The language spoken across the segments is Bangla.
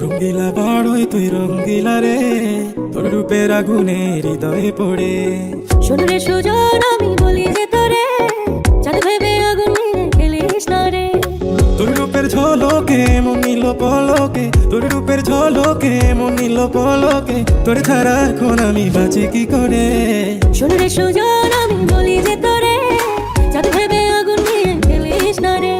রঙ্গিলা বড়ই তুই রঙ্গিলা রে, তোর রূপের আগুনে হৃদয়ে পড়ে। শোন রে সুজন, আমি বলি যে তোরে, চাঁদ ভেবে রূপের ঝলকে মন নিল পলকে। তোর রূপের ঝলকে মন নিল পলকে। তোর ছাড়া এখন আমি বাঁচি কি করে? শোন রে সুজন আমি বলি যে তোরে চাঁদ ভেবে আগুন নিয়ে খেলিস না রে।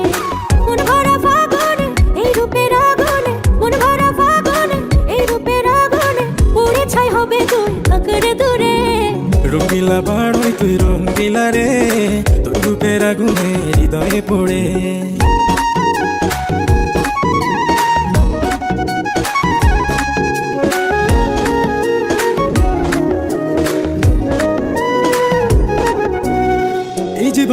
মন ভরা ফাগুনে এই রূপের আগুনে। মন ভরা ফাগুনে এই রূপের আগুনে। পুড়ে ছাই হবে তুই আঁকড়ে দূরে। রঙ্গিলা বড়ই তুই রঙ্গিলা রে তোর রূপের আগুনে হৃদয়ে পড়ে।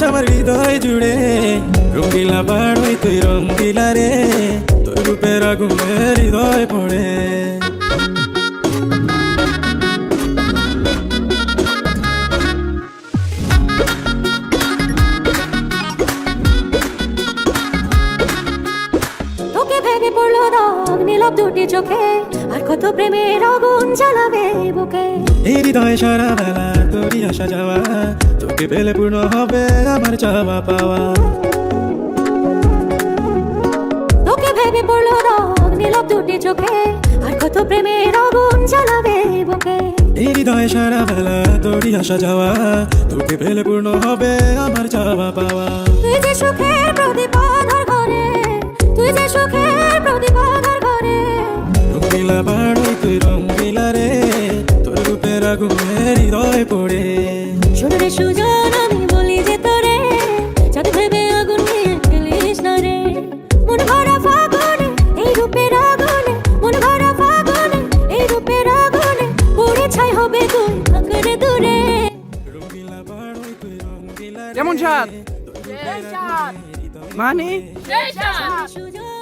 আছিস আমার হৃদয় জুড়ে। রঙ্গিলা বাড়ই তুই রঙ্গিলা রে, তোর রূপের আগুনে হৃদয় পড়ে। দুটি চোখে। কত প্রেমের আগুন জ্বালাবে বুকে? এই হৃদয় সারা বেলা তোরই আসা যাওয়া তোকে পেলে পূর্ণ হবে আমার চাওয়া পাওয়া। তোকে ভেঙে পড়ল দাগ নীলব দুটি চোখে আর কত প্রেমের আগুন জ্বালাবে বুকে? এই হৃদয় সারা বেলা তোরই আসা যাওয়া তোকে পেলে পূর্ণ হবে আমার চাওয়া পাওয়া। তুই যে সুখের বাড়ই তুই রঙ্গিলা রে তোর রূপের আগুনে হৃদয় পড়ে। শোন রে সুজন আমি বলি যে তোরে চাঁদ ভেবে আগুন নিয়ে খেলিস না রে। মন ভরা ফাগুনে এই রূপের আগুনে মন ভরা ফাগুনে এই রূপের আগুনে পুড়ে ছাই হবে তুই আঁকড়ে দূরে। রে, কেমন হৃদয় মানে? সুজন